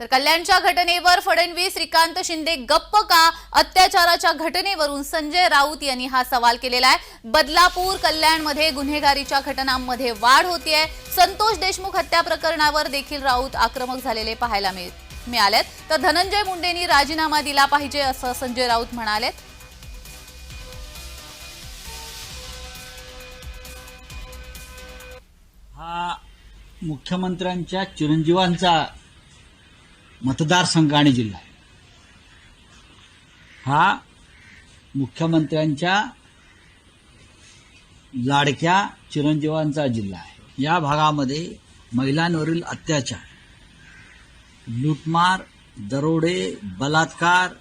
तर कल्याणच्या घटनेवर फडणवीस श्रीकांत शिंदे गप्प का? अत्याचाराच्या घटनेवरून संजय राऊत यांनी हा सवाल केलेला आहे. बदलापूर कल्याणमध्ये गुन्हेगारीच्या घटनांमध्ये वाढ होतीये. संतोष देशमुख हत्या प्रकरणावर देखील राऊत आक्रमक झालेले पाहायला मिळालेत. तर धनंजय मुंडेंनी राजीनामा दिला पाहिजे असं संजय राऊत म्हणालेत. हा मुख्यमंत्र्यांच्या चिरंजीवांचा मतदारसंघ आणि जिल्हा. आहे हा मुख्यमंत्र्यांच्या लाडक्या चिरंजीवांचा जिल्हा आहे. या भागामध्ये महिलांवरील अत्याचार लूटमार दरोडे बलात्कार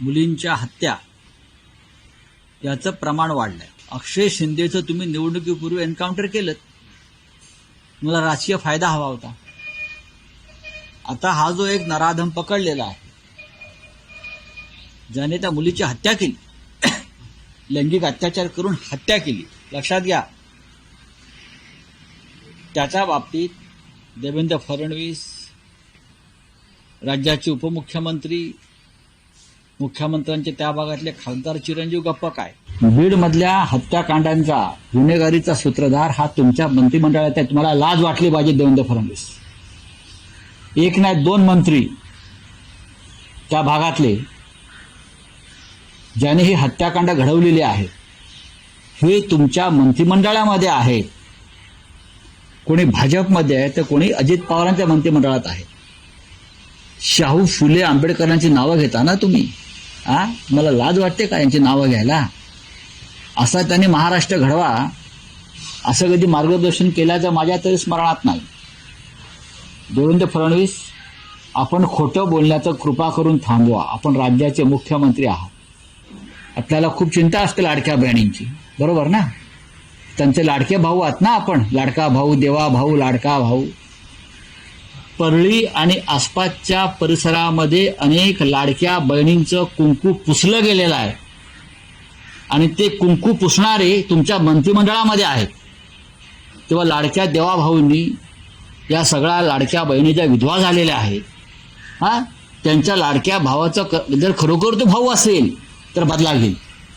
मुलींच्या हत्या याचं प्रमाण वाढलंय. अक्षय शिंदेचं तुम्ही निवडणुकीपूर्वी एन्काउंटर केलं मला राजकीय फायदा हवा होता. आता हा जो एक नराधम पकडलेला आहे ज्याने त्या मुलीची हत्या केली लैंगिक अत्याचार करून हत्या केली. लक्षात घ्या. त्याच्या बाबतीत देवेंद्र फडणवीस राज्याचे उपमुख्यमंत्री मुख्यमंत्र्यांचे त्या भागातले खासदार चिरंजीव गप्प काय? बीड मधल्या हत्याकांडांचा गुन्हेगारीचा सूत्रधार हा तुमच्या मंत्रिमंडळात आहे. तुम्हाला लाज वाटली पाहिजे देवेंद्र फडणवीस. एक नाही दोन मंत्री त्या भागातले ज्याने ही हत्याकांड घडवलेली आहे हे तुमच्या मंत्रिमंडळामध्ये आहे. कोणी भाजपमध्ये आहे तर कोणी अजित पवारांच्या मंत्रिमंडळात आहे. शाहू फुले आंबेडकरांची नावं घेता ना तुम्ही? आ? मला लाज वाटते का यांची नावं घ्यायला? असा त्यांनी महाराष्ट्र घडवा. असं कधी मार्गदर्शन केल्याचं माझ्या तरी स्मरणात नाही. देवेंद्र फडणवीस आपण खोटं बोलण्याचं कृपा करून थांबवा. आपण राज्याचे मुख्यमंत्री आहात. आपल्याला खूप चिंता असते लाडक्या बहिणींची. बरोबर ना? त्यांचे लाडके भाऊ आहात ना आपण. लाडका भाऊ देवा भाऊ लाडका भाऊ. परळी आणि आसपासच्या परिसरामध्ये अनेक लाडक्या बहिणींचं कुंकू पुसलं गेलेलं आहे. आणि ते कुंकू पुसणारे तुमच्या मंत्रिमंडळामध्ये आहेत. तेव्हा लाडक्या देवाभाऊंनी या सगळ्या लाडक्या बहिणी ज्या विधवा झालेल्या आहेत. हां? त्यांच्या लाडक्या भावाचं क- जर खरोखर तो भाऊ असेल तर बदला घेईल.